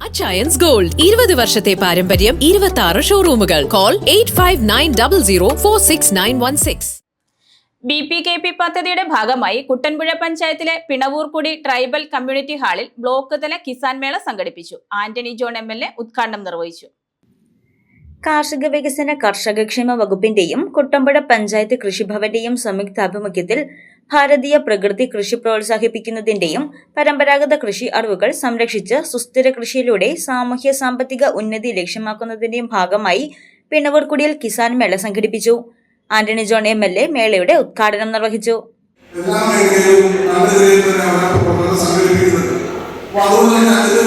Achayans gold ഇരുപത് വർഷത്തെ പാരമ്പര്യം ഇരുപത്തി ആറ് ഷോറൂമുകൾ call eight five nine double zero four six nine one six B P K P പദ്ധതിയുടെ ഭാഗമായി കുട്ടൻപുഴ പഞ്ചായത്തിലെ പിണവൂർക്കുടി ട്രൈബൽ കമ്മ്യൂണിറ്റി ഹാളിൽ ബ്ലോക്ക് തല കിസാൻ മേള സംഘടിപ്പിച്ചു. Antony John M L A ഉദ്ഘാടനം നിർവഹിച്ചു. കാർഷിക വികസന കർഷകക്ഷേമ വകുപ്പിന്റെയും കുട്ടമ്പുഴ പഞ്ചായത്ത് കൃഷിഭവന്റെയും സംയുക്താഭിമുഖ്യത്തിൽ ഭാരതീയ പ്രകൃതി കൃഷി പ്രോത്സാഹിപ്പിക്കുന്നതിന്റെയും പരമ്പരാഗത കൃഷി അറിവുകൾ സംരക്ഷിച്ച് സുസ്ഥിര കൃഷിയിലൂടെ സാമൂഹ്യ സാമ്പത്തിക ഉന്നതി ലക്ഷ്യമാക്കുന്നതിന്റെയും ഭാഗമായി പിണവർക്കുടിയിൽ കിസാൻ മേള സംഘടിപ്പിച്ചു. Antony John M L A മേളയുടെ ഉദ്ഘാടനം നിർവഹിച്ചു.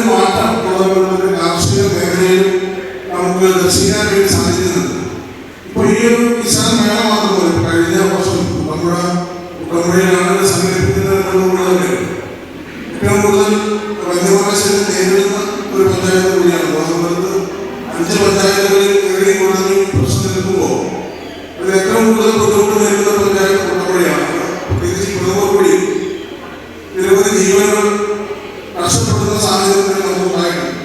മാറ്റം ഉള്ളതുകൊണ്ട് കാർഷിക മേഖലയിൽ നമുക്ക് ദർശിക്കാൻ വേണ്ടി സാധിക്കുന്നുണ്ട്. ഇപ്പൊ ഈ ഒരു കിസാൻ മേള മാത്രമല്ല കഴിഞ്ഞ വർഷം നമ്മുടെ കുട്ടമ്പുഴയിലാണ് സംഘടിപ്പിക്കുന്നത് എന്നതുകൊണ്ട് തന്നെ ഏറ്റവും കൂടുതൽ വന്യമാശയം നേരിടുന്ന ഒരു പഞ്ചായത്ത് കൂടിയാണ്. അതുകൊണ്ട് അഞ്ച് പഞ്ചായത്തുകളിൽ ഏറെ കൂടുതൽ പ്രശ്നം നിൽക്കുമ്പോൾ അതിൽ ഏറ്റവും കൂടുതൽ ബുദ്ധിമുട്ട് നേരിടുന്ന പഞ്ചായത്ത് കുട്ടമ്പുഴയാണ് പ്രത്യേകിച്ച് കുടുംബക്കുടി നിരവധി ജീവനുകൾ നഷ്ടപ്പെടുന്ന സാഹചര്യത്തിൽ നമുക്ക് ഉണ്ടായിട്ടുണ്ട്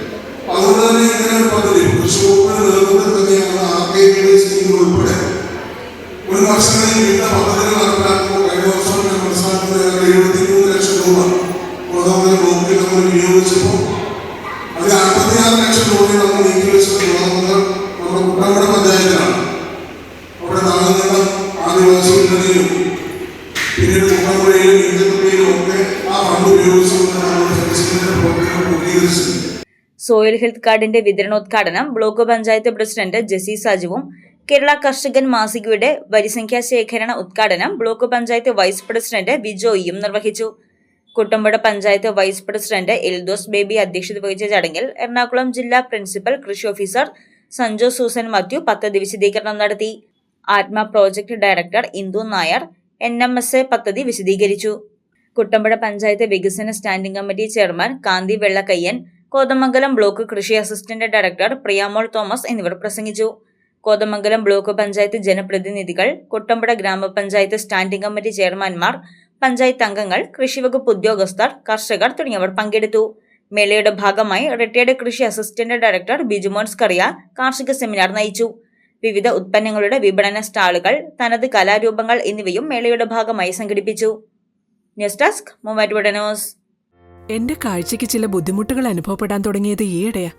അതുകൊണ്ട് തന്നെ ഇങ്ങനെ ഒരു പദ്ധതി കൃഷി വകുപ്പിന്റെ നേതൃത്വത്തിൽ തന്നെയാണ് ആർ കെ സ്കീമുകൾ ഉൾപ്പെടെ മുൻ വർഷങ്ങളിൽ വിവിധ പദ്ധതികൾ നമ്മൾ വിനിയോഗിച്ചപ്പോൾ അതിൽ അമ്പത്തിയാറ് ലക്ഷം രൂപ നമ്മൾ ഗോതമ്പ് നമ്മുടെ കുട്ടമ്പട പഞ്ചായത്തിലാണ്. അവിടെ താങ്ങുന്ന ആദിവാസി പിന്നീട് കുട്ടമ്പുഴയിലും ഇഞ്ചക്കുഴിയിലും ഒക്കെ ആ ഫണ്ട് ഉപയോഗിച്ചുകൊണ്ട് സോയിൽ ഹെൽത്ത് കാർഡിന്റെ വിതരണോദ്ഘാടനം ബ്ലോക്ക് പഞ്ചായത്ത് പ്രസിഡന്റ് ജസി സാജുവും കേരള കർഷകൻ മാസികയുടെ വരിസംഖ്യാ ശേഖരണ ഉദ്ഘാടനം ബ്ലോക്ക് പഞ്ചായത്ത് വൈസ് പ്രസിഡന്റ് ബിജോയിയും നിർവഹിച്ചു. കുട്ടമ്പുഴ പഞ്ചായത്ത് വൈസ് പ്രസിഡന്റ് എൽദോസ് ബേബി അധ്യക്ഷത വഹിച്ച ചടങ്ങിൽ എറണാകുളം ജില്ലാ പ്രിൻസിപ്പൽ കൃഷി ഓഫീസർ സഞ്ജോ സൂസൻ മാത്യു പദ്ധതി വിശദീകരണം നടത്തി. Atma project director Indu Nair N M S A പദ്ധതി വിശദീകരിച്ചു. കുട്ടമ്പട പഞ്ചായത്ത് വികസന standing committee chairman Kanthi Vellakkayyan Kothamangalam block കൃഷി അസിസ്റ്റന്റ് ഡയറക്ടർ പ്രിയാമോൾ തോമസ് എന്നിവർ പ്രസംഗിച്ചു. കോതമംഗലം ബ്ലോക്ക് പഞ്ചായത്ത് ജനപ്രതിനിധികൾ കുട്ടമ്പട ഗ്രാമപഞ്ചായത്ത് സ്റ്റാൻഡിംഗ് കമ്മിറ്റി ചെയർമാൻമാർ പഞ്ചായത്ത് അംഗങ്ങൾ കൃഷിവകുപ്പ് ഉദ്യോഗസ്ഥർ കർഷകർ തുടങ്ങിയവർ പങ്കെടുത്തു. മേളയുടെ ഭാഗമായി റിട്ടയർഡ് കൃഷി അസിസ്റ്റന്റ് ഡയറക്ടർ ബിജുമോൻ സ്കറിയ കാർഷിക സെമിനാർ നയിച്ചു. വിവിധ ഉത്പന്നങ്ങളുടെ വിപണന സ്റ്റാളുകൾ തനത് കലാരൂപങ്ങൾ എന്നിവയും മേളയുടെ ഭാഗമായി സംഘടിപ്പിച്ചു. ന്യൂസ് ഡെസ്ക് മൂവാറ്റുപടനോസ് എന്റെ കാഴ്ചയ്ക്ക് ചില ബുദ്ധിമുട്ടുകൾ അനുഭവപ്പെടാൻ തുടങ്ങിയത് ഈയിടെയാ.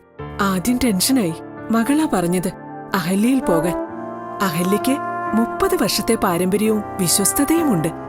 ആദ്യം ടെൻഷനായി. മകളാ പറഞ്ഞത് അഹല്യയിൽ പോകാൻ. അഹല്യയ്ക്ക് മുപ്പത് വർഷത്തെ പാരമ്പര്യവും വിശ്വസ്തതയുമുണ്ട്.